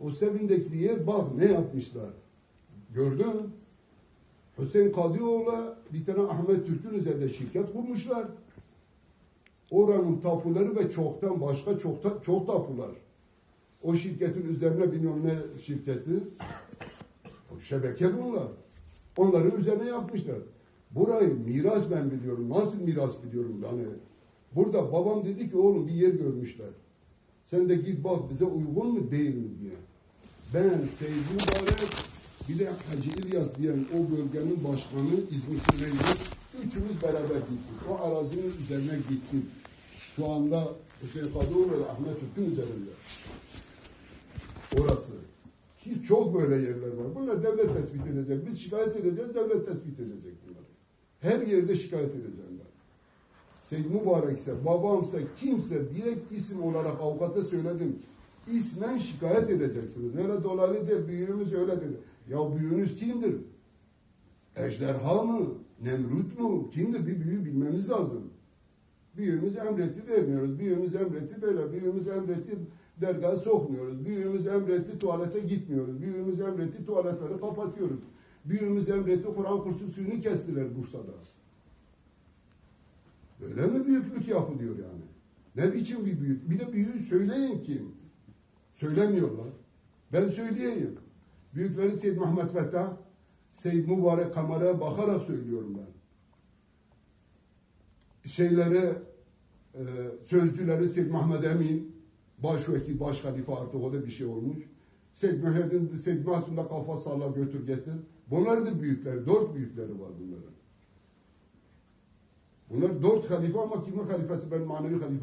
O Sevin'deki bak ne yapmışlar. Gördün? Hüseyin Kadioğlu bir tane Ahmet Türk'ün üzerinde şirket kurmuşlar. Oranın tapuları ve çoktan başka çok, ta- çok tapular. O şirketin üzerine bilmem ne şirketi. Şebeke bunlar. Onların üzerine yapmışlar. Burayı miras ben biliyorum. Nasıl miras biliyorum yani. Burada babam dedi ki oğlum bir yer görmüşler. Sen de git bak bize uygun mu değil mi diye. Ben Seydi Mübarek bir de Hacı İlyas diyen o bölgenin başkanı İzmit'indeydi. Üçümüz beraber gittik. O arazinin üzerine gittik. Şu anda Hüseyin Kadıoğlu ve Ahmet Türk'ün üzerinde. Orası. Ki çok böyle yerler var. Bunlar devlet tespit edecek. Biz şikayet edeceğiz, devlet tespit edecek bunları. Her yerde şikayet edeceğim ben. Seyyid Mübarek ise, babamsa, kimse direkt isim olarak avukata söyledim. İsmen şikayet edeceksiniz. Öyle dolaylı değil, büyüğümüz öyle dedi. Ya büyüğünüz kimdir? Ejderha mı? Nemrut mu? Kimdir? Bir büyüğü bilmemiz lazım. Büyüğümüz emretti vermiyoruz. Büyüğümüz emretti böyle. Büyüğümüz emretti dergaha sokmuyoruz. Büyüğümüz emretti tuvalete gitmiyoruz. Büyüğümüz emretti tuvaletleri kapatıyoruz. Büyüğümüz emretti Kur'an kursu suyunu kestiler Bursa'da. Böyle mi büyüklük yapılıyor yani? Ne biçim bir büyük? Bir de büyüğü söyleyin kim? Söylemiyorlar. Ben söyleyeyim. Büyükleri Seyyid Mehmet Fettah, Seyyid Mübarek kameraya bakarak söylüyorum ben. Şeyleri, e, sözcüleri Seyyid Mehmet Emin, başvekil, baş halife artık o da bir şey olmuş. Seyyid Müheddin, Seyyid Masum'da kafa salla götür getir. Bunlar da büyükler, dört büyükleri var bunların. Bunlar dört halife ama kimin halifesi ben manevi halife